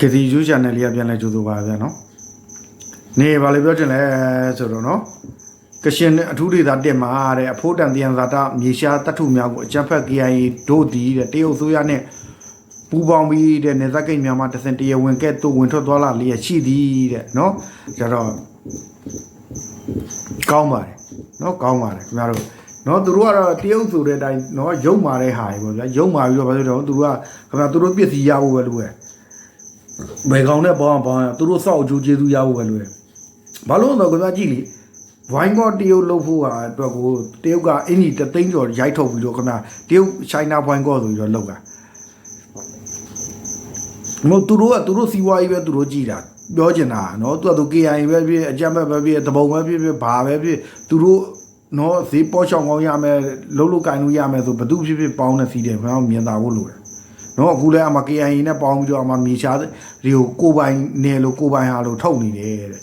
ကတိယူချန်နယ်လေးကပြန်လဲကြိုးဆိုပါဗျာနော်နေပါလေပြောချင်လဲဆိုတော့နော်ကရှင်အထူးဒေသတက်မှာတဲ့အဖိုးတန်တယံဇာတမြေရှားတတ်ထုများကိုအကြံဖက် KIA ဒို့ဒီတဲ့တရုတ်ဆိုရနဲ့ပူပေါင်းပြီးတဲ့နေသကိတ်များမှာတစင်တရဝင်ကဲ့သို့ဝင်ထွက်သွားလာလျက်ရှိသည်တဲ့နော်ကြတော့ကောင်းပါတယ်နော်ကောင်းပါတယ်ခင်ဗျားတို့နော်သူတို့ကတော့တရုတ်ဆိုတဲ့အတိုင်းနော်ရုံမာတဲ့ဟာတွေပေါ့ဗျာရုံမာပြီးတော့ဘာလို့လဲတော့သူတို့ကခင်ဗျာသူတို့ပစ္စည်းရဖို့ပဲလို့ပဲ ဘယ်ကောင်နဲ့ပေါင်းပေါင်းရသူတို့စောက်အကျိုးကျေးဇူးရဖို့ပဲလို့ရဘာလို့လဲဆိုတော့ကြည့်လေဝိုင်းကောတရုတ်လုပ်ဖို့ကအတွက်ကိုတရုတ်ကအင်ကြီးတသိန်းကျော်ရိုက်ထုတ်ပြီးတော့ခင်ဗျာတရုတ်ချိုင်းနာဝိုင်းကောဆိုပြီးတော့လုပ်တာမဟုတ်သူတို့ကသူတို့စီးပွားရေးပဲသူတို့ကြည်တာပြောချင်တာနော်သူကသူ KIA ပဲဖြစ်အကြမ်းပဲပဲဖြစ်တပုံပဲဖြစ်ဖြစ်ဘာပဲဖြစ်သူတို့နော်ဈေးပေါ်ချောင်းကောင်းရမယ်လုံးလုံးကင်လို့ရမယ်ဆိုဘသူဖြစ်ဖြစ်ပေါင်းတဲ့စီးတယ်ခင်ဗျာမြင်တာဖို့လိုတယ် နော်အခုလဲအမ KIA နဲ့ပေါင်းပြီးတော့အမမြေရှားတွေကိုကိုပိုင်နယ်လို့ကိုပိုင်ဟာလို့ထုတ်နေတယ်တဲ့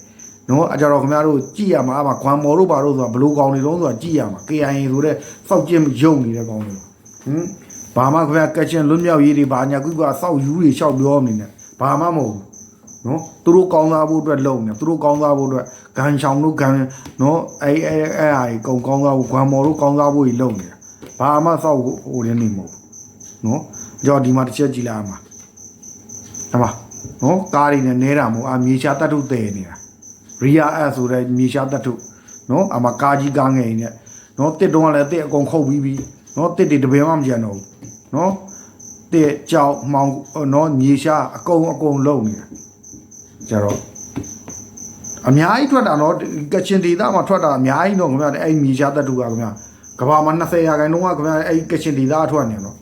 နော်အကြတော့ခင်ဗျားတို့ကြည့်ရမှာအမခွမ်မော်တို့ဘာတို့ဆိုတာဘလို့ကောင်းနေလုံးဆိုတာကြည့်ရမှာ KIA ဆိုတဲ့စောက်ကျင်းယုံနေတဲ့ကောင်းတွေဟင်ဘာမှခင်ဗျာကက်ချင်လွတ်မြောက်ရေးတွေဘာညာကုကစောက်ယူတွေရှောက်ပြောနေတယ်ဘာမှမဟုတ်ဘူးနော်သူတို့ကောင်းသားဖို့အတွက်လုပ်နေသူတို့ကောင်းသားဖို့အတွက်ဂန်ချောင်တို့ဂန်နော်အဲအဲအဲဟာကြီးကုံကောင်းသားဖို့ခွမ်မော်တို့ကောင်းသားဖို့ကြီးလုပ်နေတာဘာမှစောက်ဟိုရင်းနေမဟုတ်ဘူးနော် ကြောဒီမှာတစ်ချက်ကြည့်လိုက်အောင်ပါဟမနော်ကားတွေနဲ့နဲတာမို့အမြေရှားတတ်ထုတည်နေတာရီယာအဆိုတဲ့မြေရှားတတ်ထုနော်အမကားကြီးကားငယ်နေနော်တစ်တုံးကလည်းတစ်အကုန်ခုတ်ပြီးပြီနော်တစ်တွေတပင်မှမကြံတော့ဘူးနော်တစ်ကြောက်မှောင်နော်မြေရှားအကုန်အကုန်လုံးနေတာကြတော့အများကြီးထွက်တာတော့ကချင်ဒေသမှာထွက်တာအများကြီးတော့ခင်ဗျာအဲ့မြေရှားတတ်ထုကခင်ဗျာကဘာမှာ20ရာခိုင်နှုန်းကခင်ဗျာအဲ့ကချင်ဒေသအထွက်နေတော့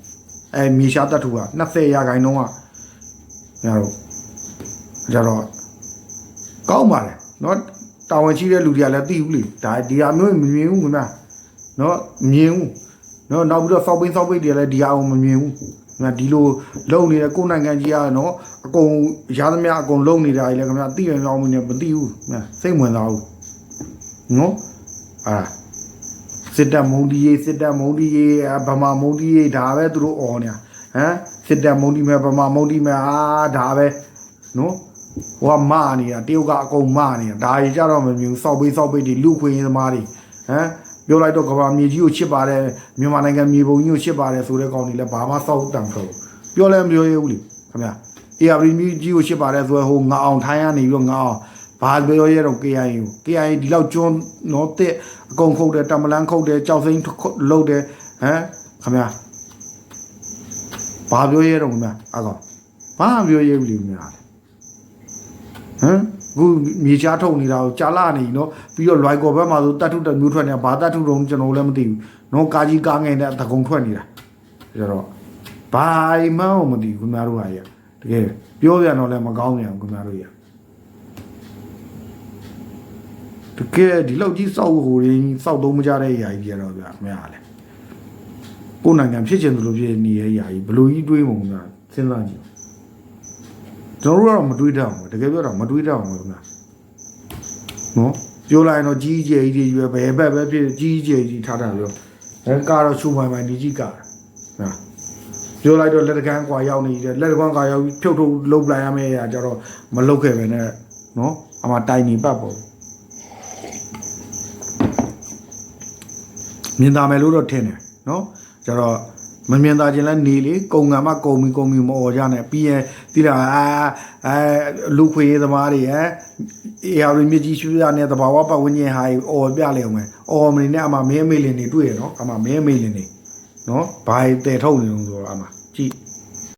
အဲမြေရှားတတ်ထူက20ရာခိုင်နှုန်းကညတော့ကြတော့ကောင်းပါလေနော်တာဝန်ရှိတဲ့လူတွေကလည်းသိဘူးလေဒါဒီဟာမျိုးမမြင်ဘူးခင်ဗျာနော်မြင်ဘူးနော်နောက်ပြီးတော့စောက်ပိန်းစောက်ပိန်းတွေကလည်းဒီဟာကိုမမြင်ဘူးခင်ဗျာဒီလိုလုံနေတဲ့ကိုယ်နိုင်ငံကြီးကနော်အကုန်ရာသမျှအကုန်လုံနေတာကြီးလည်းခင်ဗျာသိရအောင်မသိဘူးခင်ဗျာစိတ်ဝင်စားဘူးနော်အာ စစ်တပ်မုံဒီရေးစစ်တပ်မုံဒီရေးဗမာမုံဒီရေးဒါပဲသူတို့អော်နေတာဟမ်စစ်တပ်မုံဒီမဲ့ဗမာမုံဒီမဲ့အာဒါပဲနော်ဟိုကမနေတာတရုတ်ကအကုန်မနေတာဒါကြီးကြတော့မမြင်ဘူးစောက်ပိတ်စောက်ပိတ်ဒီလူခွေရင်သမားတွေဟမ်ပြောလိုက်တော့ကဘာမြေကြီးကိုချစ်ပါတယ်မြန်မာနိုင်ငံမြေပုံကြီးကိုချစ်ပါတယ်ဆိုတဲ့ကောင်တွေလည်းဘာမှစောက်တံခေါ်ပြောလဲမပြောရဘူးလေခင်ဗျာအေယာပရီမြေကြီးကိုချစ်ပါတယ်ဆိုတော့ဟိုငါအောင်ထိုင်းရနေပြီးတော့ငါအောင် ဘာပြောရတော့ KIA ကို KIA ဒီလောက်ကျွန်းနော်တဲ့အကုန်ခုတ်တယ်တမလန်းခုတ်တယ်ကြောက်စိမ့်လုတ်တယ်ဟမ်ခင်ဗျာဘာပြောရတော့ခင်ဗျာအကောင်ဘာမှပြောရဘူးလေခင်ဗျာဟမ်ခုမြေချားထုတ်နေတာကိုကြာလာနေနော်ပြီးတော့လွိုင်ကော်ဘက်မှာဆိုတတ်ထုတစ်မျိုးထွက်နေတာဘာတတ်ထုတော့ကျွန်တော်လည်းမသိဘူးနော်ကာကြီးကားငယ်နဲ့တကုံထွက်နေတာကျတော့ဘာမှမသိဘူးခင်ဗျားတို့ဟာရတကယ်ပြောပြန်တော့လည်းမကောင်းပြန်ဘူးခင်ဗျားတို့ရ တကယ်ဒီလောက်ကြီးစောက်ဟိုရင်းစောက်သုံးမကြတဲ့အရာကြီးပြတော့ဗျာခင်ဗျားလေကိုယ်နိုင်ငံဖြစ်ချင်သလိုဖြစ်နေတဲ့အရာကြီးဘလို့ကြီးတွေးမှုံဗျာစဉ်းစားကြည့်ကျွန်တော်တို့ကတော့မတွေးတတ်ဘူးတကယ်ပြောတော့မတွေးတတ်ဘူးခင်ဗျာနော်ပြောလိုက်ရင်တော့ကြီးကြီးကြီးကြီးပဲဘယ်ဘက်ပဲဖြစ်ကြီးကြီးကြီးထားတာပြောအဲကတော့ချူမိုင်မိုင်ဒီကြီးကာဟာပြောလိုက်တော့လက်တကန်းကွာရောက်နေတယ်လက်တကန်းကွာရောက်ပြီးဖြုတ်ထုတ်လုံးပလိုက်ရမယ့်အရာကြတော့မလုတ်ခဲ့ပဲနဲ့နော်အမှတိုင်နေပတ်ပေါ့ မြင်သာမယ်လို့တော့ထင်တယ်နော်ကျတော့မမြင်သာခြင်းလဲနေလေကုံကံမကုံမီကုံမီမော်ကြနဲ့ပြီးရင်တိလာအာအဲလူခွေရေးသမားတွေရဲ့အေရာတွေမြကြီးရှူရတဲ့သဘာဝပတ်ဝန်းကျင်ဟာအော်ပြလေအောင်မယ်အော်မနေနဲ့အမမင်းမေလင်တွေတွေ့ရနော်အမမင်းမေလင်တွေနော်ဘာတွေတည်ထုတ်နေလို့ဆိုတော့အမကြည့်